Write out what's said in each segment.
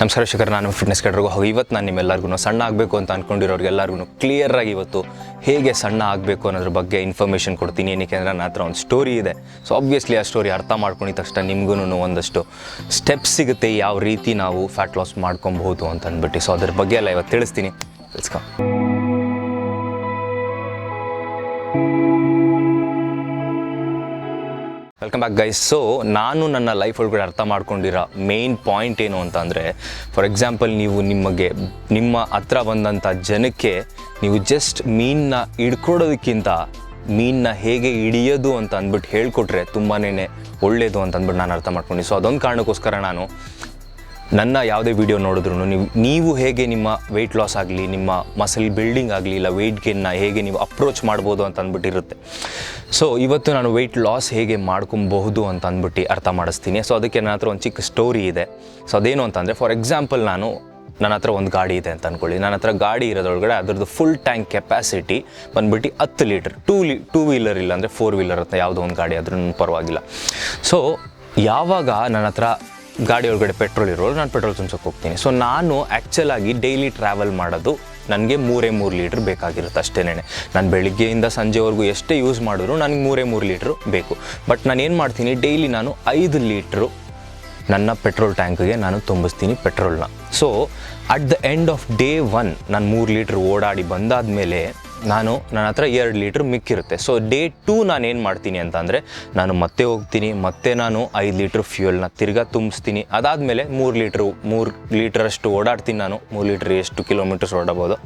ನಮಸ್ಕಾರ ಶೇಖರ್ ನಾನು ಫಿಟ್ನೆಸ್ ಕೆಡ್ರಿಗೂ ಹೋಗಿ ಇವತ್ತು ನಾನು ನಿಮ್ಮೆಲ್ಲರಿಗೂ ಸಣ್ಣ ಆಗಬೇಕು ಅಂತ ಅಂದ್ಕೊಂಡಿರೋರಿಗೆಲ್ಲರಿಗೂ ಕ್ಲಿಯರಾಗಿ ಇವತ್ತು ಹೇಗೆ ಸಣ್ಣ ಆಗಬೇಕು ಅನ್ನೋದ್ರ ಬಗ್ಗೆ ಇನ್ಫಾರ್ಮೇಷನ್ ಕೊಡ್ತೀನಿ. ಏನಕ್ಕೆ ಅಂದರೆ ನನ್ನ ಹತ್ರ ಒಂದು ಸ್ಟೋರಿ ಇದೆ. ಸೊ ಆಬ್ವಿಯಸ್ಲಿ ಆ ಸ್ಟೋರಿ ಅರ್ಥ ಮಾಡ್ಕೊಂಡಿದ ತಕ್ಷಣ ನಿಮಗೂ ಒಂದಷ್ಟು ಸ್ಟೆಪ್ಸ್ ಸಿಗುತ್ತೆ ಯಾವ ರೀತಿ ನಾವು ಫ್ಯಾಟ್ ಲಾಸ್ ಮಾಡ್ಕೊಬಹುದು ಅಂತ ಅಂದ್ಬಿಟ್ಟು. ಸೊ ಅದ್ರ ಬಗ್ಗೆ ಎಲ್ಲ ಇವತ್ತು ತಿಳಿಸ್ತೀನಿ. Come welcome back guys so ನಾನು ನನ್ನ ಲೈಫ್ ಒಳಗಡೆ ಅರ್ಥ ಮಾಡ್ಕೊಂಡಿರೋ ಮೇನ್ ಪಾಯಿಂಟ್ ಏನು ಅಂತ ಅಂದರೆ ಫಾರ್ ಎಕ್ಸಾಂಪಲ್ ನೀವು ನಿಮಗೆ, ನಿಮ್ಮ ಹತ್ರ ಬಂದಂಥ ಜನಕ್ಕೆ ನೀವು ಜಸ್ಟ್ ಮೀನನ್ನ ಹಿಡ್ಕೊಡೋದಕ್ಕಿಂತ ಮೀನನ್ನ ಹೇಗೆ ಹಿಡಿಯೋದು ಅಂತ ಅಂದ್ಬಿಟ್ಟು ಹೇಳ್ಕೊಟ್ರೆ ತುಂಬಾ ಒಳ್ಳೆಯದು ಅಂತ ಅಂದ್ಬಿಟ್ಟು ನಾನು ಅರ್ಥ ಮಾಡ್ಕೊಂಡು. ಸೊ ಅದೊಂದು ಕಾರಣಕ್ಕೋಸ್ಕರ ನಾನು ನನ್ನ ಯಾವುದೇ ವಿಡಿಯೋ ನೋಡಿದ್ರು ನೀವು ನೀವು ಹೇಗೆ ನಿಮ್ಮ ವೆಯ್ಟ್ ಲಾಸ್ ಆಗಲಿ, ನಿಮ್ಮ ಮಸಲ್ ಬಿಲ್ಡಿಂಗ್ ಆಗಲಿ, ಇಲ್ಲ ವೆಯ್ಟ್ ಗೇನ್ನ ಹೇಗೆ ನೀವು ಅಪ್ರೋಚ್ ಮಾಡ್ಬೋದು ಅಂತ ಅಂದ್ಬಿಟ್ಟಿರುತ್ತೆ. ಸೊ ಇವತ್ತು ನಾನು ವೆಯ್ಟ್ ಲಾಸ್ ಹೇಗೆ ಮಾಡ್ಕೊಬಹುದು ಅಂತ ಅಂದ್ಬಿಟ್ಟು ಅರ್ಥ ಮಾಡಿಸ್ತೀನಿ. ಸೊ ಅದಕ್ಕೆ ನನ್ನ ಹತ್ರ ಒಂದು ಚಿಕ್ಕ ಸ್ಟೋರಿ ಇದೆ. ಸೊ ಅದೇನು ಅಂತಂದರೆ ಫಾರ್ ಎಕ್ಸಾಂಪಲ್ ನಾನು ನನ್ನ ಹತ್ರ ಒಂದು ಗಾಡಿ ಇದೆ ಅಂತ ಅಂದ್ಕೊಳ್ಳಿ ನನ್ನ ಹತ್ರ ಗಾಡಿ ಇರೋದ್ರೊಳಗಡೆ ಅದರದ್ದು ಫುಲ್ ಟ್ಯಾಂಕ್ ಕೆಪಾಸಿಟಿ ಬಂದ್ಬಿಟ್ಟು ಹತ್ತು ಲೀಟ್ರ್ ಟೂ ಲೀ ಟೂ ವೀಲರ್ ಇಲ್ಲ ಅಂದರೆ ಫೋರ್ ವೀಲರ್ ಅಂತ ಯಾವುದೋ ಒಂದು ಗಾಡಿ ಆದ್ರೂ ಪರವಾಗಿಲ್ಲ. ಸೊ ಯಾವಾಗ ನನ್ನ ಹತ್ರ ಗಾಡಿ ಒಳಗಡೆ ಪೆಟ್ರೋಲ್ ಇರೋರು, ನಾನು ಪೆಟ್ರೋಲ್ ತುಂಬಿಸೋಕೆ ಹೋಗ್ತೀನಿ. ಸೊ ನಾನು ಆ್ಯಕ್ಚುಲ್ ಆಗಿ ಡೈಲಿ ಟ್ರಾವೆಲ್ ಮಾಡೋದು ನನಗೆ ಮೂರೇ ಮೂರು ಲೀಟ್ರ್ ಬೇಕಾಗಿರುತ್ತೆ ಅಷ್ಟೇನೆ. ನಾನು ಬೆಳಿಗ್ಗೆಯಿಂದ ಸಂಜೆವರೆಗೂ ಎಷ್ಟೇ ಯೂಸ್ ಮಾಡಿದ್ರು ನನಗೆ ಮೂರೇ ಮೂರು ಲೀಟ್ರ್ ಬೇಕು. ಬಟ್ ನಾನು ಏನು ಮಾಡ್ತೀನಿ ಡೈಲಿ ನಾನು ಐದು ಲೀಟ್ರು ನನ್ನ ಪೆಟ್ರೋಲ್ ಟ್ಯಾಂಕ್ಗೆ ನಾನು ತುಂಬಿಸ್ತೀನಿ ಪೆಟ್ರೋಲ್ನ so at the end of day one ನಾನು ಮೂರು ಲೀಟ್ರ್ ಓಡಾಡಿ ಬಂದಾದಮೇಲೆ ನಾನು ನನ್ನ ಹತ್ರ ಎರಡು ಲೀಟ್ರ್ ಮಿಕ್ಕಿರುತ್ತೆ. ಸೊ ಡೇ ಟೂ ನಾನು ಏನು ಮಾಡ್ತೀನಿ ಅಂತಂದರೆ, ನಾನು ಮತ್ತೆ ಹೋಗ್ತೀನಿ, ಮತ್ತೆ ನಾನು ಐದು ಲೀಟ್ರ್ ಫ್ಯೂಯಲ್ನ ತಿರ್ಗಾ ತುಂಬಿಸ್ತೀನಿ. ಅದಾದಮೇಲೆ ಮೂರು ಲೀಟ್ರು, ಮೂರು ಲೀಟ್ರಷ್ಟು ಓಡಾಡ್ತೀನಿ ನಾನು. ಮೂರು ಲೀಟ್ರ್ ಎಷ್ಟು ಕಿಲೋಮೀಟರ್ಸ್ ಓಡಬೋದು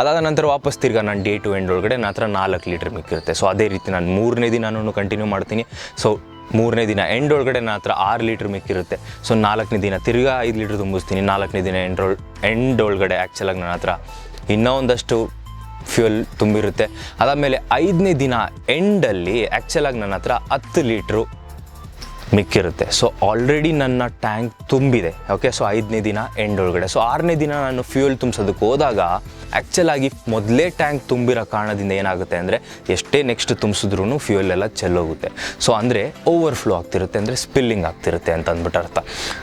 ಅದಾದ ನಂತರ ವಾಪಸ್ ತಿರ್ಗಾ ನಾನು ಡೇ ಟು ಎಂಡ್ ಒಳಗಡೆ ನನ್ನ ಹತ್ರ ನಾಲ್ಕು ಲೀಟ್ರ್ ಮಿಕ್ಕಿರುತ್ತೆ. ಸೊ ಅದೇ ರೀತಿ ನಾನು ಮೂರನೇ ದಿನನೂ ಕಂಟಿನ್ಯೂ ಮಾಡ್ತೀನಿ. ಸೊ ಮೂರನೇ ದಿನ ಎಂಡ್ ಒಳಗಡೆ ನನ್ನ ಹತ್ರ ಆರು ಲೀಟ್ರ್ ಮಿಕ್ಕಿರುತ್ತೆ. ಸೊ ನಾಲ್ಕನೇ ದಿನ ತಿರ್ಗಾ ಐದು ಲೀಟ್ರ್ ತುಂಬಿಸ್ತೀನಿ. ನಾಲ್ಕನೇ ದಿನ ಎಂಡ್ ಎಂಡ್ ಒಳಗಡೆ ಆ್ಯಕ್ಚುಲಾಗಿ ನನ್ನ ಹತ್ರ ಇನ್ನೂ ಒಂದಷ್ಟು ಫ್ಯೂಯಲ್ ತುಂಬಿರುತ್ತೆ. ಅದಾದಮೇಲೆ ಐದನೇ ದಿನ ಎಂಡಲ್ಲಿ ಆ್ಯಕ್ಚುಲಾಗಿ ನನ್ನ ಹತ್ರ ಹತ್ತು ಲೀಟ್ರು ಮಿಕ್ಕಿರುತ್ತೆ. ಸೊ ಆಲ್ರೆಡಿ ನನ್ನ ಟ್ಯಾಂಕ್ ತುಂಬಿದೆ. ಓಕೆ ಸೊ ಐದನೇ ದಿನ ಎಂಡ್ ಒಳಗಡೆ. ಸೊ ಆರನೇ ದಿನ ನಾನು ಫ್ಯೂಯಲ್ ತುಂಬಿಸೋದಕ್ಕೆ ಹೋದಾಗ ಆ್ಯಕ್ಚುಲ್ ಆಗಿ ಮೊದಲೇ ಟ್ಯಾಂಕ್ ತುಂಬಿರೋ ಕಾರಣದಿಂದ ಏನಾಗುತ್ತೆ ಅಂದರೆ, ಎಷ್ಟೇ ನೆಕ್ಸ್ಟ್ ತುಂಬಿಸಿದ್ರೂ ಫ್ಯೂಯಲ್ ಎಲ್ಲ ಚೆಲ್ಲೋಗುತ್ತೆ. ಸೊ ಅಂದರೆ ಓವರ್ಫ್ಲೋ ಆಗ್ತಿರುತ್ತೆ, ಅಂದರೆ ಸ್ಪಿಲ್ಲಿಂಗ್ ಆಗ್ತಿರುತ್ತೆ ಅಂತ ಅಂದ್ಬಿಟ್ಟು ಅರ್ಥ.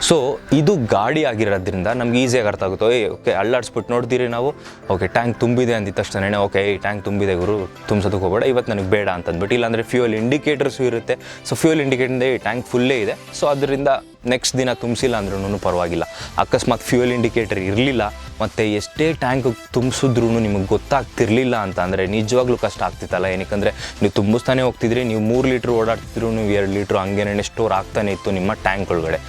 ಸೊ ಇದು ಗಾಡಿ ಆಗಿರೋದ್ರಿಂದ ನಮ್ಗೆ ಈಸಿಯಾಗಿ ಅರ್ಥ ಆಗುತ್ತೆ. ಓಯ್ ಓಕೆ ಅಲ್ಲಾಡಿಸ್ಬಿಟ್ಟು ನೋಡ್ತೀರಿ ನಾವು? ಓಕೆ ಟ್ಯಾಂಕ್ ತುಂಬಿದೆ ಅಂದಿದ ತಕ್ಷಣ ಓಕೆ ಈ ಟ್ಯಾಂಕ್ ತುಂಬಿದೆ ಗುರು, ತುಂಬಿಸೋದಕ್ಕೆ ಹೋಗಬೇಡ, ಇವತ್ತು ನನಗೆ ಬೇಡ ಅಂತ ಅಂದ್ಬಿಟ್ಟು. ಇಲ್ಲಾಂದರೆ ಫ್ಯೂಯಲ್ ಇಂಡಿಕೇಟರ್ಸು ಇರುತ್ತೆ. ಸೊ ಫ್ಯೂಯಲ್ ಇಂಡಿಕೇಟರ್ ಈ ಟ್ಯಾಂಕ್ ಫುಲ್ಲೇ ಇದೆ. ಸೊ ಅದರಿಂದ ನೆಕ್ಸ್ಟ್ ದಿನ ತುಂಬಿಸಿಲ್ಲ ಅಂದ್ರೂ ಪರವಾಗಿಲ್ಲ. ಅಕಸ್ಮಾತ್ ಫ್ಯೂಯಲ್ ಇಂಡಿಕೇಟರ್ ಇರಲಿಲ್ಲ, ಮತ್ತು ಎಷ್ಟೇ ಟ್ಯಾಂಕ್ ತುಂಬಿಸಿದ್ರೂ ನಿಮಗೆ ಗೊತ್ತಾಗ್ತಿರ್ಲಿಲ್ಲ ಅಂತ ಅಂದರೆ ನಿಜವಾಗ್ಲೂ ಕಷ್ಟ ಆಗ್ತಿತ್ತಲ್ಲ. ಏನಕ್ಕಂದರೆ, ನೀವು ತುಂಬಿಸ್ತಾನೆ ಹೋಗ್ತಿದ್ರಿ, ನೀವು ಮೂರು ಲೀಟ್ರ್ ಓಡಾಡ್ತಿದ್ರು ನೀವು ಎರಡು ಲೀಟ್ರ್ ಹಂಗೇನೇ ಸ್ಟೋರ್ ಆಗ್ತಾನೆ ಇತ್ತು ನಿಮ್ಮ ಟ್ಯಾಂಕ್ ಒಳಗಡೆ.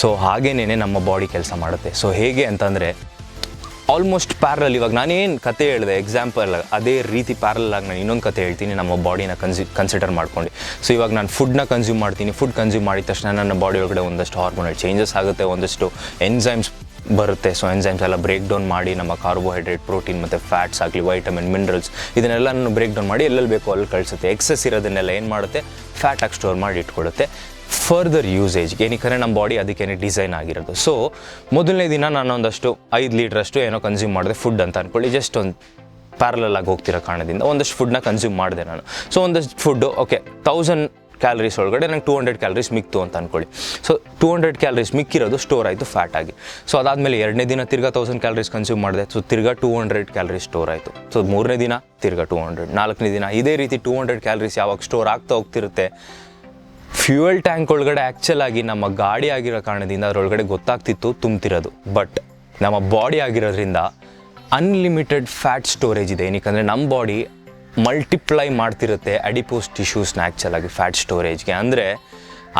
ಸೊ ಹಾಗೇನೇ ನಮ್ಮ ಬಾಡಿ ಕೆಲಸ ಮಾಡುತ್ತೆ. ಸೊ ಹೇಗೆ ಅಂತಂದರೆ ಆಲ್ಮೋಸ್ಟ್ ಪ್ಯಾರಲ್ ಇವಾಗ ನಾನೇನು ಕತೆ ಹೇಳಿದೆ ಎಕ್ಸಾಂಪಲ್ ಅದೇ ರೀತಿ ಪ್ಯಾರಲ್ ಆಗಿ ನಾನು ಇನ್ನೊಂದು ಕತೆ ಹೇಳ್ತೀನಿ, ನಮ್ಮ ಬಾಡಿನ ಕನ್ಸಿ ಕನ್ಸಿಡರ್ ಮಾಡ್ಕೊಂಡು. ಸೊ ಇವಾಗ ನಾನು ಫುಡ್ನ ಕನ್ಸ್ಯೂಮ್ ಮಾಡ್ತೀನಿ ಫುಡ್ ಕನ್ಸ್ಯೂಮ್ ಮಾಡಿದ ತಕ್ಷಣ ನನ್ನ ಬಾಡಿ ಒಳಗಡೆ ಒಂದಷ್ಟು ಹಾರ್ಮೋನಲ್ ಚೇಂಜಸ್ ಆಗುತ್ತೆ, ಒಂದಷ್ಟು ಎನ್ಸೈಮ್ಸ್ ಬರುತ್ತೆ. ಸೊ ಎನ್ಸೈಮ್ಸ್ ಎಲ್ಲ ಬ್ರೇಕ್ ಡೌನ್ ಮಾಡಿ ನಮ್ಮ ಕಾರ್ಬೋಹೈಡ್ರೇಟ್ ಪ್ರೋಟೀನ್ ಮತ್ತು ಫ್ಯಾಟ್ಸ್ ಆಗಲಿ ವೈಟಮಿನ್ ಮಿನರಲ್ಸ್ ಇದನ್ನೆಲ್ಲ ಬ್ರೇಕ್ ಡೌನ್ ಮಾಡಿ ಎಲ್ಲೆಲ್ಲಿ ಬೇಕೋ ಅಲ್ಲಿ ಕಳಿಸುತ್ತೆ. ಎಕ್ಸಸ್ ಇರೋದನ್ನೆಲ್ಲ ಏನು ಮಾಡುತ್ತೆ? ಫ್ಯಾಟ್ ಆಗಿ ಸ್ಟೋರ್ ಮಾಡಿ ಇಟ್ಕೊಡುತ್ತೆ. ಫರ್ದರ್ ಯೂಸೇಜ್ ಏನಕ್ಕೆ ನಮ್ಮ ಬಾಡಿ ಅದಕ್ಕೇನೆ ಡಿಸೈನ್ ಆಗಿರೋದು. ಸೊ ಮೊದಲನೇ ದಿನ ನಾನು ಒಂದಷ್ಟು ಐದು ಲೀಟ್ರಷ್ಟು ಏನೋ ಕನ್ಸ್ಯೂಮ್ ಮಾಡಿದೆ ಫುಡ್ ಅಂತ ಅಂದ್ಕೊಳ್ಳಿ ಜಸ್ಟ್ ಒಂದು ಪ್ಯಾರಲಲ್ ಆಗಿ ಹೋಗ್ತಿರೋ ಕಾರಣದಿಂದ ಒಂದಷ್ಟು ಫುಡ್ನ ಕನ್ಸ್ಯೂಮ್ ಮಾಡಿದೆ ನಾನು. ಸೊ ಒಂದಷ್ಟು ಫುಡ್ಡು ಓಕೆ ತೌಸಂಡ್ ಕ್ಯಾಲರೀಸ್ ಒಳಗಡೆ, ನಂಗೆ ಟೂ ಹಂಡ್ರೆಡ್ ಕ್ಯಾಲರೀಸ್ ಮಿಕ್ತು ಅಂತ ಅಂದ್ಕೊಳ್ಳಿ ಸೊ ಟೂ ಹಂಡ್ರೆಡ್ ಕ್ಯಾಲರೀಸ್ ಮಿಕ್ಕಿರೋದು ಸ್ಟೋರ್ ಆಯಿತು ಫ್ಯಾಟ್ ಆಗಿ. ಸೊ ಅದಾದಮೇಲೆ ಎರಡನೇ ದಿನ ತಿರ್ಗಾ ತೌಸಂಡ್ ಕ್ಯಾಲರೀಸ್ ಕನ್ಸ್ಯೂಮ್ ಮಾಡಿದೆ. ಸೊ ತಿರ್ಗಾ ಟೂ ಹಂಡ್ರೆಡ್ ಕ್ಯಾಲರೀಸ್ ಸ್ಟೋರ್ ಆಯಿತು. ಸೊ ಮೂರನೇ ದಿನ ತಿರ್ಗಾ ಟೂ ಹಂಡ್ರೆಡ್ ನಾಲ್ಕನೇ ದಿನ ಇದೇ ರೀತಿ ಟೂ ಹಂಡ್ರೆಡ್ ಕ್ಯಾಲರೀಸ್ ಯಾವಾಗ ಸ್ಟೋರ್ ಆಗ್ತಾ ಹೋಗ್ತಿರುತ್ತೆ. ಫ್ಯೂಯಲ್ ಟ್ಯಾಂಕ್ ಒಳಗಡೆ ಆ್ಯಕ್ಚುಲ್ ಆಗಿ ನಮ್ಮ ಗಾಡಿ ಆಗಿರೋ ಕಾರಣದಿಂದ ಅದರೊಳಗಡೆ ಗೊತ್ತಾಗ್ತಿತ್ತು, ತುಂಬ್ತಿರೋದು. ಬಟ್ ನಮ್ಮ ಬಾಡಿ ಆಗಿರೋದ್ರಿಂದ ಅನ್ಲಿಮಿಟೆಡ್ ಫ್ಯಾಟ್ ಸ್ಟೋರೇಜ್ ಇದೆ. ಏನಕ್ಕಂದರೆ ನಮ್ಮ ಬಾಡಿ ಮಲ್ಟಿಪ್ಲೈ ಮಾಡ್ತಿರುತ್ತೆ ಅಡಿಪೋಸ್ ಟಿಶ್ಯೂಸ್ನ ಆ್ಯಕ್ಚುಲಾಗಿ ಫ್ಯಾಟ್ ಸ್ಟೋರೇಜ್ಗೆ ಅಂದರೆ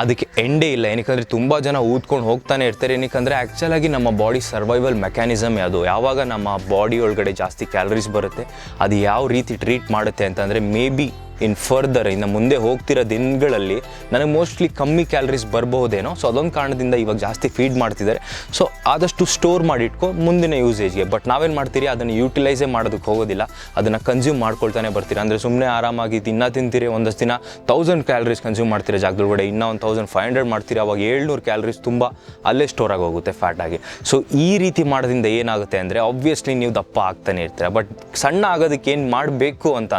ಅದಕ್ಕೆ ಎಂಡೇ ಇಲ್ಲ. ಏನಕ್ಕಂದರೆ ತುಂಬ ಜನ ಊದ್ಕೊಂಡು ಹೋಗ್ತಾನೆ ಇರ್ತಾರೆ. ಏನಕ್ಕಂದರೆ ಆ್ಯಕ್ಚುಲಾಗಿ ನಮ್ಮ ಬಾಡಿ ಸರ್ವೈವಲ್ ಮೆಕ್ಯಾನಿಸಮ್ ಅದು ಯಾವಾಗ ನಮ್ಮ ಬಾಡಿ ಒಳಗಡೆ ಜಾಸ್ತಿ ಕ್ಯಾಲರೀಸ್ ಬರುತ್ತೆ, ಅದು ಯಾವ ರೀತಿ ಟ್ರೀಟ್ ಮಾಡುತ್ತೆ ಅಂತಂದರೆ ಮೇ ಬಿ ಇನ್ ಫರ್ದರ್ ಇನ್ನು ಮುಂದೆ ಹೋಗ್ತಿರೋ ದಿನಗಳಲ್ಲಿ ನನಗೆ ಮೋಸ್ಟ್ಲಿ ಕಮ್ಮಿ ಕ್ಯಾಲರೀಸ್ ಬರ್ಬೋದೇನೋ ಸೊ ಅದೊಂದು ಕಾರಣದಿಂದ ಇವಾಗ ಜಾಸ್ತಿ ಫೀಡ್ ಮಾಡ್ತಿದ್ದಾರೆ. ಸೊ ಆದಷ್ಟು ಸ್ಟೋರ್ ಮಾಡಿ ಇಟ್ಕೊ ಮುಂದಿನ ಯೂಸೇಜ್ಗೆ ಬಟ್ ನಾವೇನು ಮಾಡ್ತೀರಿ? ಅದನ್ನು ಯೂಟಿಲೈಸೇ ಮಾಡೋದಕ್ಕೆ ಹೋಗೋದಿಲ್ಲ. ಅದನ್ನು ಕನ್ಸ್ಯೂಮ್ ಮಾಡ್ಕೊಳ್ತಾನೆ ಬರ್ತೀರಾ. ಅಂದರೆ ಸುಮ್ಮನೆ ಆರಾಮಾಗಿ ದಿನ ತಿಂತೀರಿ. ಒಂದಷ್ಟು ದಿನ ತೌಸಂಡ್ ಕ್ಯಾಲರೀಸ್ ಕನ್ಸ್ಯೂಮ್ ಮಾಡ್ತೀರ ಜಾಗದೊಳಗಡೆ ಇನ್ನೂ ಒಂದು ತೌಸಂಡ್ ಫೈವ್ ಹಂಡ್ರೆಡ್ ಮಾಡ್ತೀರಿ. ಅವಾಗ ಏಳ್ನೂರು ಕ್ಯಾಲರೀಸ್ ತುಂಬ ಅಲ್ಲೇ ಸ್ಟೋರ್ ಆಗಿ ಹೋಗುತ್ತೆ ಫ್ಯಾಟ್ ಆಗಿ. ಸೊ ಈ ರೀತಿ ಮಾಡೋದ್ರಿಂದ ಏನಾಗುತ್ತೆ ಅಂದರೆ ಆಬ್ವಿಯಸ್ಲಿ ನೀವು ದಪ್ಪ ಆಗ್ತಾನೆ ಇರ್ತೀರ. ಬಟ್ ಸಣ್ಣ ಆಗೋದಕ್ಕೆ ಏನು ಮಾಡಬೇಕು ಅಂತ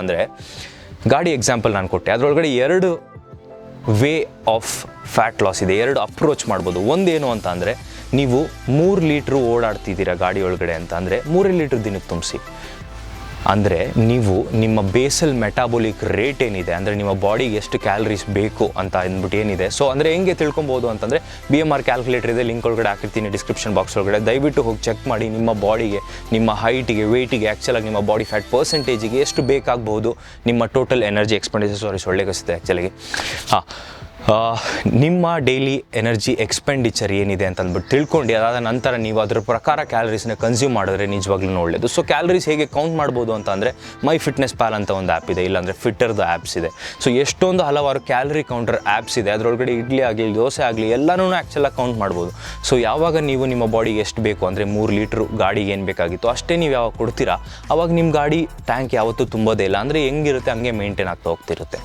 ಗಾಡಿ ಎಕ್ಸಾಂಪಲ್ ನಾನು ಕೊಟ್ಟೆ. ಅದರೊಳಗಡೆ ಎರಡು ವೇ ಆಫ್ ಫ್ಯಾಟ್ ಲಾಸ್ ಇದೆ. ಎರಡು ಅಪ್ರೋಚ್ ಮಾಡ್ಬೋದು. ಒಂದೇನು ಅಂತ ಅಂದರೆ, ನೀವು ಮೂರು ಲೀಟ್ರು ಓಡಾಡ್ತಿದ್ದೀರಾ ಗಾಡಿ ಒಳಗಡೆ ಅಂತ ಅಂದರೆ, ಮೂರೇ ಲೀಟ್ರ್ ದಿನಕ್ಕೆ ತುಂಬಿಸಿ. ಅಂದರೆ ನೀವು ನಿಮ್ಮ ಬೇಸಲ್ ಮೆಟಾಬೊಲಿಕ್ ರೇಟ್ ಏನಿದೆ, ಅಂದರೆ ನಿಮ್ಮ ಬಾಡಿಗೆ ಎಷ್ಟು ಕ್ಯಾಲರೀಸ್ ಬೇಕು ಅಂತ ಅಂದ್ಬಿಟ್ಟು ಏನಿದೆ. ಸೊ ಅಂದರೆ ಹೆಂಗೆ ತಿಳ್ಕೊಬೋದು ಅಂತಂದರೆ ಬಿ ಎಂ ಆರ್ ಕ್ಯಾಲ್ಕುಲೇಟರ್ ಇದೆ ಲಿಂಕ್ ಒಳಗಡೆ ಹಾಕಿರ್ತೀನಿ ಡಿಸ್ಕ್ರಿಪ್ಷನ್ ಬಾಕ್ಸ್ ಒಳಗಡೆ. ದಯವಿಟ್ಟು ಹೋಗಿ ಚೆಕ್ ಮಾಡಿ ನಿಮ್ಮ ಬಾಡಿಗೆ, ನಿಮ್ಮ ಹೈಟಿಗೆ ವೆಯ್ಟಿಗೆ ಆ್ಯಕ್ಚುಲಾಗಿ ನಿಮ್ಮ ಬಾಡಿ ಫ್ಯಾಟ್ ಪರ್ಸೆಂಟೇಜಿಗೆ ಎಷ್ಟು ಬೇಕಾಗಬಹುದು ನಿಮ್ಮ ಟೋಟಲ್ ಎನರ್ಜಿ ಎಕ್ಸ್ಪೆಂಡಿಚರ್ ಸಾರಿ ಸೊಳ್ಳೆಗಿಸುತ್ತೆ ಆ್ಯಕ್ಚುಲಾಗಿ ಹಾಂ. ನಿಮ್ಮ ಡೈಲಿ ಎನರ್ಜಿ ಎಕ್ಸ್ಪೆಂಡಿಚರ್ ಏನಿದೆ ಅಂತ ಅಂದ್ಬಿಟ್ಟು ತಿಳ್ಕೊಂಡು, ಅದಾದ ನಂತರ ನೀವು ಅದರ ಪ್ರಕಾರ ಕ್ಯಾಲರೀಸ್ನ ಕನ್ಸ್ಯೂಮ್ ಮಾಡಿದ್ರೆ ನಿಜವಾಗ್ಲೂ ಒಳ್ಳೆಯದು ಸೊ ಕ್ಯಾಲರೀಸ್ ಹೇಗೆ ಕೌಂಟ್ ಮಾಡ್ಬೋದು ಅಂತ ಅಂದರೆ ಮೈ ಫಿಟ್ನೆಸ್ ಪ್ಯಾಲ್ ಅಂತ ಒಂದು ಆ್ಯಪ್ ಇದೆ, ಇಲ್ಲಾಂದರೆ ಫಿಟ್ಟರ್ದು ಆ್ಯಪ್ಸ್ ಇದೆ. ಸೊ ಎಷ್ಟೊಂದು ಹಲವಾರು ಕ್ಯಾಲರಿ ಕೌಂಟರ್ ಆ್ಯಪ್ಸ್ ಇದೆ, ಅದರೊಳಗಡೆ ಇಡ್ಲಿ ಆಗಲಿ, ದೋಸೆ ಆಗಲಿ ಎಲ್ಲನೂ ಆ್ಯಕ್ಚುಲಾಗಿ ಕೌಂಟ್ ಮಾಡ್ಬೋದು. ಸೊ ಯಾವಾಗ ನೀವು ನಿಮ್ಮ ಬಾಡಿಗೆ ಎಷ್ಟು ಬೇಕು ಅಂದರೆ ಮೂರು ಲೀಟ್ರ್ ಗಾಡಿಗೆ ಏನು ಬೇಕಾಗಿತ್ತು, ಅಷ್ಟೇ ನೀವು ಯಾವಾಗ ಕೊಡ್ತೀರಾ, ಅವಾಗ ನಿಮ್ಮ ಗಾಡಿ ಟ್ಯಾಂಕ್ ಯಾವತ್ತೂ ತುಂಬೋದೇ ಇಲ್ಲ. ಅಂದರೆ ಹೆಂಗಿರುತ್ತೆ, ಹಂಗೆ ಮೇಂಟೈನ್ ಆಗ್ತಾ ಹೋಗ್ತಿರುತ್ತೆ.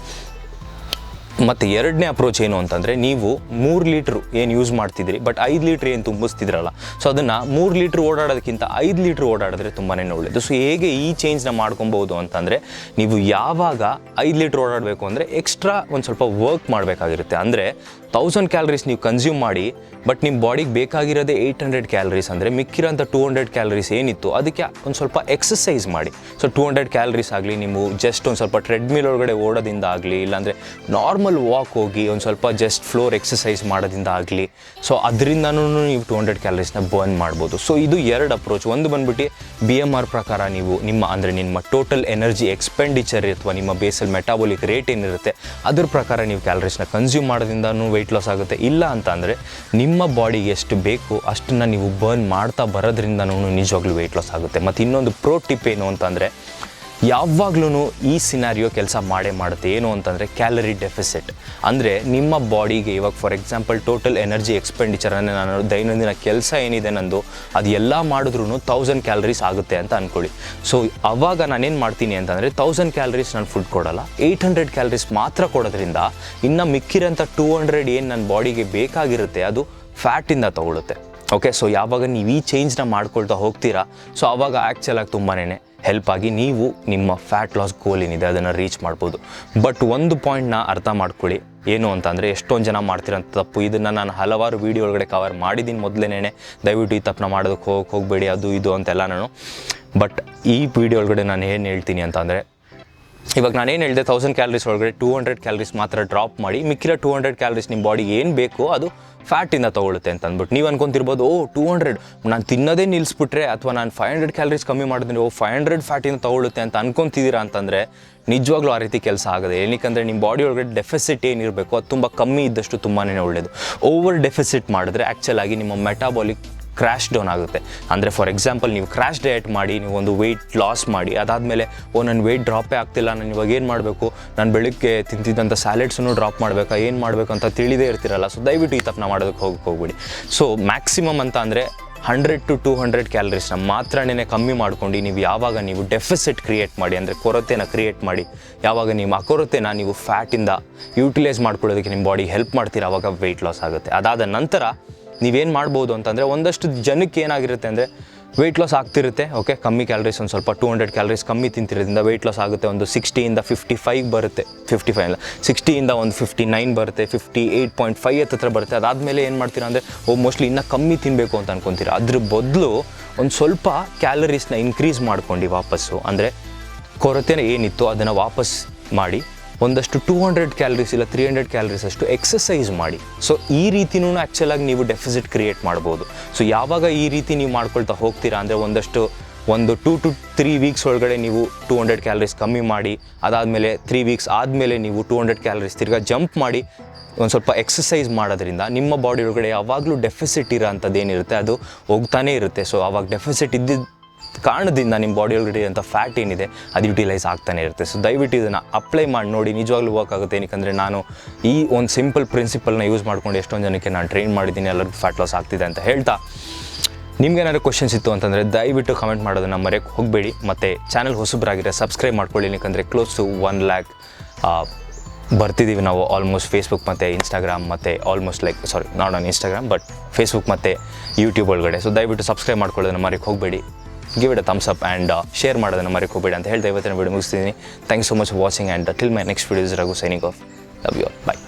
ಮತ್ತು ಎರಡನೇ ಅಪ್ರೋಚ್ ಏನು ಅಂತಂದರೆ ನೀವು ಮೂರು ಲೀಟ್ರು ಏನು ಯೂಸ್ ಮಾಡ್ತಿದ್ರಿ ಬಟ್ ಐದು ಲೀಟ್ರ್ ಏನು ತುಂಬಿಸ್ತಿದ್ರಲ್ಲ ಸೊ ಅದನ್ನು ಮೂರು ಲೀಟ್ರ್ ಓಡಾಡೋದಕ್ಕಿಂತ ಐದು ಲೀಟ್ರ್ ಓಡಾಡಿದ್ರೆ ತುಂಬಾ ಒಳ್ಳೆಯದು ಸೊ ಹೇಗೆ ಈ ಚೇಂಜ್ನ ಮಾಡ್ಕೊಬೋದು ಅಂತಂದರೆ, ನೀವು ಯಾವಾಗ ಐದು ಲೀಟ್ರ್ ಓಡಾಡಬೇಕು ಅಂದರೆ ಎಕ್ಸ್ಟ್ರಾ ಒಂದು ಸ್ವಲ್ಪ ವರ್ಕ್ ಮಾಡಬೇಕಾಗಿರುತ್ತೆ. ಅಂದರೆ ತೌಸಂಡ್ ಕ್ಯಾಲರೀಸ್ ನೀವು ಕನ್ಸ್ಯೂಮ್ ಮಾಡಿ ಬಟ್ ನಿಮ್ಮ ಬಾಡಿಗೆ ಬೇಕಾಗಿರೋದೇ ಏಯ್ಟ್ ಹಂಡ್ರೆಡ್ ಕ್ಯಾಲರೀಸ್ ಅಂದರೆ ಮಿಕ್ಕಿರೋಂಥ ಟೂ ಹಂಡ್ರೆಡ್ ಕ್ಯಾಲರೀಸ್ ಏನಿತ್ತು, ಅದಕ್ಕೆ ಒಂದು ಸ್ವಲ್ಪ ಎಕ್ಸಸೈಸ್ ಮಾಡಿ. ಸೊ ಟೂ ಹಂಡ್ರೆಡ್ ಕ್ಯಾಲರೀಸ್ ಆಗಲಿ, ನೀವು ಜಸ್ಟ್ ಒಂದು ಸ್ವಲ್ಪ ಟ್ರೆಡ್ಮಿಲ್ ಒಳಗಡೆ ಓಡೋದಿಂದ ಆಗಲಿ, ಇಲ್ಲಾಂದರೆ ನಾರ್ಮಲ್ ವಾಕ್ ಹೋಗಿ ಒಂದು ಸ್ವಲ್ಪ ಜಸ್ಟ್ ಫ್ಲೋರ್ ಎಕ್ಸಸೈಸ್ ಮಾಡೋದಿಂದ ಆಗಲಿ ಸೊ ಅದರಿಂದನೂ ನೀವು ಟೂ ಹಂಡ್ರೆಡ್ ಕ್ಯಾಲರೀಸ್ನ ಬರ್ನ್ ಮಾಡ್ಬೋದು. ಸೊ ಇದು ಎರಡು ಅಪ್ರೋಚ್ ಒಂದು ಬಂದ್ಬಿಟ್ಟು ಬಿ ಎಂ ಆರ್ ಪ್ರಕಾರ ನೀವು ನಿಮ್ಮ, ಅಂದರೆ ನಿಮ್ಮ ಟೋಟಲ್ ಎನರ್ಜಿ ಎಕ್ಸ್ಪೆಂಡಿಚರ್ ಅಥವಾ ನಿಮ್ಮ ಬೇಸಲ್ ಮೆಟಾಬಾಲಿಕ್ ರೇಟ್ ಏನಿರುತ್ತೆ, ಅದ್ರ ಪ್ರಕಾರ ನೀವು ಕ್ಯಾಲರೀಸ್ನ ಕನ್ಸ್ಯೂಮ್ ಮಾಡೋದ್ರಿಂದನೂ ವೆಯ್ಟ್ ಲಾಸ್ ಆಗುತ್ತೆ. ಇಲ್ಲ ಅಂತ ಅಂದರೆ ನಿಮ್ಮ ಬಾಡಿಗೆ ಎಷ್ಟು ಬೇಕು ಅಷ್ಟನ್ನು ನೀವು ಬರ್ನ್ ಮಾಡ್ತಾ ಬರೋದ್ರಿಂದನೂ ನಿಜವಾಗ್ಲೂ ವೆಯ್ಟ್ ಲಾಸ್ ಆಗುತ್ತೆ. ಮತ್ತು ಇನ್ನೊಂದು ಪ್ರೋ ಟಿಪ್ ಏನು ಅಂತಂದರೆ ಯಾವಾಗ್ಲೂ ಈ ಸಿನಾರಿಯೋ ಕೆಲಸ ಮಾಡೇ ಮಾಡುತ್ತೆ. ಏನು ಅಂತಂದರೆ ಕ್ಯಾಲರಿ ಡೆಫಿಸಿಟ್ ಅಂದರೆ ನಿಮ್ಮ ಬಾಡಿಗೆ ಇವಾಗ ಫಾರ್ ಎಕ್ಸಾಂಪಲ್ ಟೋಟಲ್ ಎನರ್ಜಿ ಎಕ್ಸ್ಪೆಂಡಿಚರನ್ನು ನಾನು ದೈನಂದಿನ ಕೆಲಸ ಏನಿದೆ ನಂದು, ಅದು ಎಲ್ಲ ಮಾಡಿದ್ರೂ ತೌಸಂಡ್ ಕ್ಯಾಲರೀಸ್ ಆಗುತ್ತೆ ಅಂತ ಅಂದ್ಕೊಳ್ಳಿ ಸೊ ಆವಾಗ ನಾನೇನು ಮಾಡ್ತೀನಿ ಅಂತಂದರೆ ತೌಸಂಡ್ ಕ್ಯಾಲರೀಸ್ ನಾನು ಫುಡ್ ಕೊಡೋಲ್ಲ. ಏಯ್ಟ್ ಹಂಡ್ರೆಡ್ ಕ್ಯಾಲರೀಸ್ ಮಾತ್ರ ಕೊಡೋದ್ರಿಂದ ಇನ್ನು ಮಿಕ್ಕಿರೋಂಥ ಟೂ ಹಂಡ್ರೆಡ್ ಏನು ನನ್ನ ಬಾಡಿಗೆ ಬೇಕಾಗಿರುತ್ತೆ, ಅದು ಫ್ಯಾಟಿಂದ ತಗೊಳುತ್ತೆ. ಓಕೆ ಸೊ ಯಾವಾಗ ನೀವು ಈ ಚೇಂಜ್ನ ಮಾಡ್ಕೊಳ್ತಾ ಹೋಗ್ತೀರಾ? ಸೊ ಆವಾಗ ಆ್ಯಕ್ಚುಲಾಗಿ ತುಂಬಾ ಹೆಲ್ಪ್ ಆಗಿ ನೀವು ನಿಮ್ಮ ಫ್ಯಾಟ್ ಲಾಸ್ ಗೋಲ್ ಏನಿದೆ ಅದನ್ನು ರೀಚ್ ಮಾಡ್ಬೋದು. ಬಟ್ ಒಂದು ಪಾಯಿಂಟ್ನ ಅರ್ಥ ಮಾಡ್ಕೊಳ್ಳಿ. ಏನು ಅಂತಂದರೆ ಎಷ್ಟೊಂದು ಜನ ಮಾಡ್ತಿರೋಂಥ ತಪ್ಪು. ಇದನ್ನು ನಾನು ಹಲವಾರು ವೀಡಿಯೋ ಒಳಗಡೆ ಕವರ್ ಮಾಡಿದ್ದೀನಿ ಮೊದಲೇನೇ ದಯವಿಟ್ಟು ಈ ತಪ್ಪನ್ನ ಮಾಡೋದಕ್ಕೆ ಹೋಗಿ, ಹೋಗಬೇಡಿ, ಅದು ಇದು ಅಂತೆಲ್ಲ ನಾನು. ಬಟ್ ಈ ವಿಡಿಯೋ ಒಳಗಡೆ ನಾನು ಏನು ಹೇಳ್ತೀನಿ ಅಂತಂದರೆ ಇವಾಗ ನಾನೇನು ಹೇಳಿದೆ ತೌಸಂಡ್ ಕ್ಯಾಲರೀಸ್ ಒಳಗಡೆ ಟೂ ಹಂಡ್ರೆಡ್ ಕ್ಯಾಲರೀಸ್ ಮಾತ್ರ ಡ್ರಾಪ್ ಮಾಡಿ, ಮಿಕ್ಕಿರೋ ಟೂ ಹಂಡ್ರೆಡ್ ಕ್ಯಾಲರೀಸ್ ನಿಮ್ಮ ಬಾಡಿಗೆ ಏನು ಬೇಕೋ ಅದು ಫ್ಯಾಟಿಂದ ತೊಗೊಳುತ್ತೆ ಅಂತ ಅಂದ್ಬಿಟ್ಟು. ನೀವು ಅನ್ಕೊಂತಿರ್ಬೋದು, ಓ ಟೂ ಹಂಡ್ರೆಡ್ ನಾನು ತಿನ್ನೋದೇ ನಿಲ್ಲಿಸ್ಬಿಟ್ರೆ ಅಥವಾ ನಾನು ಫೈವ್ ಹಂಡ್ರೆಡ್ ಕ್ಯಾಲರೀಸ್ ಕಮ್ಮಿ ಮಾಡಿದ್ರೆ, ಓ ಫೈವ್ ಹಂಡ್ರೆಡ್ ಫ್ಯಾಟಿಂದ ತೊಗೊಳುತ್ತೆ ಅಂತ ಅನ್ಕೊಂತಿದ್ದೀರಾ ಅಂತಂದರೆ, ನಿಜವಾಗ್ಲೂ ಆ ರೀತಿ ಕೆಲಸ ಆಗೋದೆ. ಏನಕ್ಕೆ ನಿಮ್ಮ ಬಾಡಿ ಒಳಗಡೆ ಡೆಫಿಸಿಟ್ ಏನಿರಬೇಕು ಅದು ತುಂಬ ಕಮ್ಮಿ ಇದ್ದಷ್ಟು ತುಂಬಾ ಒಳ್ಳೆಯದು ಓವರ್ ಡೆಫಿಸಿಟ್ ಮಾಡಿದ್ರೆ ಆ್ಯಕ್ಚುಲಾಗಿ ನಿಮ್ಮ ಮೆಟಾಬಾಲಿಕ್ ಕ್ರ್ಯಾಶ್ ಡೌನ್ ಆಗುತ್ತೆ. ಅಂದರೆ ಫಾರ್ ಎಕ್ಸಾಂಪಲ್ ನೀವು ಕ್ರ್ಯಾಶ್ ಡಯಟ್ ಮಾಡಿ, ನೀವು ಒಂದು ವೆಯ್ಟ್ ಲಾಸ್ ಮಾಡಿ, ಅದಾದಮೇಲೆ, ಓ ನನ್ನ ವೆಯ್ಟ್ ಡ್ರಾಪೇ ಆಗ್ತಿಲ್ಲ, ನಾನು ಇವಾಗ ಏನು ಮಾಡಬೇಕು? ನಾನು ಬೆಳಗ್ಗೆ ತಿಂತಿದ್ದಂಥ ಸ್ಯಾಲೆಡ್ಸನ್ನು ಡ್ರಾಪ್ ಮಾಡಬೇಕಾ? ಏನು ಮಾಡಬೇಕು? ಅಂತ ತಿಳಿದೇ ಇರ್ತಿರಲ್ಲ. ಸೊ ದಯವಿಟ್ಟು ಈ ತಪ್ಪನ ಮಾಡೋದಕ್ಕೆ ಹೋಗಿ, ಹೋಗ್ಬಿಡಿ. ಸೊ ಮ್ಯಾಕ್ಸಿಮಮ್ ಅಂತ ಅಂದರೆ ಹಂಡ್ರೆಡ್ ಟು ಟೂ ಹಂಡ್ರೆಡ್ ಕ್ಯಾಲರೀಸ್ನ ಮಾತ್ರನೇ ಕಮ್ಮಿ ಮಾಡ್ಕೊಂಡು, ನೀವು ಯಾವಾಗ ನೀವು ಡೆಫಿಸಿಟ್ ಕ್ರಿಯೇಟ್ ಮಾಡಿ, ಅಂದರೆ ಕೊರತೆನ ಕ್ರಿಯೇಟ್ ಮಾಡಿ, ಯಾವಾಗ ಆ ಕೊರತೆನ ನೀವು ಫ್ಯಾಟಿಂದ ಯೂಟಿಲೈಸ್ ಮಾಡ್ಕೊಳ್ಳೋದಕ್ಕೆ ನಿಮ್ಮ ಬಾಡಿ ಹೆಲ್ಪ್ ಮಾಡ್ತೀರಾ ಆವಾಗ ವೆಯ್ಟ್ ಲಾಸ್ ಆಗುತ್ತೆ. ಅದಾದ ನಂತರ ನೀವೇನು ಮಾಡ್ಬೋದು ಅಂತಂದರೆ ಒಂದಷ್ಟು ಜನಕ್ಕೆ ಏನಾಗಿರುತ್ತೆ ಅಂದರೆ ವೆಯ್ಟ್ ಲಾಸ್ ಆಗ್ತಿರುತ್ತೆ ಓಕೆ ಕಮ್ಮಿ ಕ್ಯಾಲರೀಸ್ ಒಂದು ಸ್ವಲ್ಪ ಟೂ ಹಂಡ್ರೆಡ್ ಕ್ಯಾಲರೀಸ್ ಕಮ್ಮಿ ತಿಂತಿರೋದ್ರಿಂದ ವೆಯ್ಟ್ ಲಾಸ್ ಆಗುತ್ತೆ, ಒಂದು ಸಿಕ್ಸ್ಟಿಯಿಂದ ಫಿಫ್ಟಿ ಫೈವ್ ಬರುತ್ತೆ. ಫಿಫ್ಟಿ ಫೈವ್ ಅಲ್ಲ ಸಿಕ್ಸ್ಟಿಯಿಂದ ಒಂದು ಫಿಫ್ಟಿ ನೈನ್ ಬರುತ್ತೆ ಫಿಫ್ಟಿ ಏಯ್ಟ್ ಪಾಯಿಂಟ್ ಫೈವ್ ಹತ್ರ ಬರುತ್ತೆ. ಅದಾದಮೇಲೆ ಏನು ಮಾಡ್ತೀರಾ ಅಂದರೆ, ಓ ಮೋಸ್ಟ್ಲಿ ಇನ್ನೂ ಕಮ್ಮಿ ತಿನ್ನಬೇಕು ಅಂತ ಅನ್ಕೊತೀರಾ. ಅದ್ರ ಬದಲು ಒಂದು ಸ್ವಲ್ಪ ಕ್ಯಾಲರೀಸ್ನ ಇನ್ಕ್ರೀಸ್ ಮಾಡ್ಕೊಂಡು ವಾಪಸ್ಸು, ಅಂದರೆ ಕೊರತೆ ಏನಿತ್ತು ಅದನ್ನು ವಾಪಸ್ ಮಾಡಿ ಒಂದಷ್ಟು ಟೂ ಹಂಡ್ರೆಡ್ ಕ್ಯಾಲರೀಸ್ ಇಲ್ಲ ತ್ರೀ ಹಂಡ್ರೆಡ್ ಕ್ಯಾಲರೀಸ್ ಅಷ್ಟು ಎಕ್ಸಸೈಸ್ ಮಾಡಿ. ಸೊ ಈ ರೀತಿನೂ ಆ್ಯಕ್ಚುಲಾಗಿ ನೀವು ಡೆಫಿಸಿಟ್ ಕ್ರಿಯೇಟ್ ಮಾಡ್ಬೋದು. ಸೊ ಯಾವಾಗ ಈ ರೀತಿ ನೀವು ಮಾಡ್ಕೊಳ್ತಾ ಹೋಗ್ತೀರಾ ಅಂದರೆ ಒಂದಷ್ಟು ಒಂದು ಟೂ ಟು ತ್ರೀ ವೀಕ್ಸ್ ಒಳಗಡೆ ನೀವು ಟೂ ಹಂಡ್ರೆಡ್ ಕ್ಯಾಲರೀಸ್ ಕಮ್ಮಿ ಮಾಡಿ, ಅದಾದಮೇಲೆ ತ್ರೀ ವೀಕ್ಸ್ ಆದಮೇಲೆ ನೀವು ಟೂ ಹಂಡ್ರೆಡ್ ಕ್ಯಾಲರೀಸ್ ತಿರ್ಗಾ ಜಂಪ್ ಮಾಡಿ, ಒಂದು ಸ್ವಲ್ಪ ಎಕ್ಸಸೈಸ್ ಮಾಡೋದ್ರಿಂದ ನಿಮ್ಮ ಬಾಡಿ ಒಳಗಡೆ ಯಾವಾಗಲೂ ಡೆಫಿಸಿಟ್ ಇರೋ ಅಂಥದ್ದು ಏನಿರುತ್ತೆ? ಅದು ಹೋಗ್ತಾನೇ ಇರುತ್ತೆ. ಸೊ ಆವಾಗ ಡೆಫಿಸಿಟ್ ಇದ್ದಿದ್ದ ಕಾರಣದಿಂದ ನಿಮ್ಮ ಬಾಡಿ ಒಳಗಡೆ ಅಂತ ಫ್ಯಾಟ್ ಏನಿದೆ, ಅದು ಯುಟಿಲೈಸ್ ಆಗ್ತಾನೆ ಇರುತ್ತೆ. ಸೊ ದಯವಿಟ್ಟು ಇದನ್ನು ಅಪ್ಲೈ ಮಾಡಿ, ನೋಡಿ, ನಿಜವಾಗ್ಲೂ ವರ್ಕ್ ಆಗುತ್ತೆ. ಏನಕ್ಕೆ ನಾನು ಈ ಒಂದು ಸಿಂಪಲ್ ಪ್ರಿನ್ಸಿಪಲ್ನ ಯೂಸ್ ಮಾಡ್ಕೊಂಡು ಎಷ್ಟೊಂದು ಜನಕ್ಕೆ ನಾನು ಟ್ರೈನ್ ಮಾಡಿದ್ದೀನಿ, ಎಲ್ಲರಿಗೂ ಫ್ಯಾಟ್ ಲಾಸ್ ಆಗ್ತಿದೆ ಅಂತ ಹೇಳ್ತಾ, ನಿಮ್ಗೆ ಏನಾದರೂ ಕ್ವಶನ್ಸ್ ಇತ್ತು ಅಂತಂದರೆ ದಯವಿಟ್ಟು ಕಮೆಂಟ್ ಮಾಡೋದನ್ನು ಮರೆಯೋಕ್ಕೆ ಹೋಗಬೇಡಿ. ಮತ್ತು ಚಾನಲ್ ಹೊಸಬ್ರಾಗಿರೋ ಸಬ್ಸ್ಕ್ರೈಬ್ ಮಾಡ್ಕೊಳ್ಳಿ. ಯಾಕಂದರೆ ಕ್ಲೋಸ್ ಟು ಒನ್ ಲ್ಯಾಕ್ ಬರ್ತಿದ್ದೀವಿ ನಾವು ಆಲ್ಮೋಸ್ಟ್ ಫೇಸ್ಬುಕ್ ಮತ್ತು ಇನ್ಸ್ಟಾಗ್ರಾಮ್ ಮತ್ತು almost like sorry not on Instagram but Facebook ಮತ್ತು ಯೂಟ್ಯೂಬ್ ಒಳಗಡೆ. ಸೊ ದಯವಿಟ್ಟು ಸಬ್ಸ್ಕ್ರೈಬ್ ಮಾಡ್ಕೊಳ್ಳೋದನ್ನು ಮರೆಯೋಕ್ಕೆ ಹೋಗಬೇಡಿ. Give it a thumbs up and share ಮಾಡೋದನ್ನು ಮರಿಕೋಬೇಡಿ ಅಂತ ಹೇಳ್ತಾ ಇವತ್ತಿನ ವಿಡಿಯೋ ಮುಗಿಸ್ತೀನಿ thank so much watching and till my next videos Raghu signing off love you bye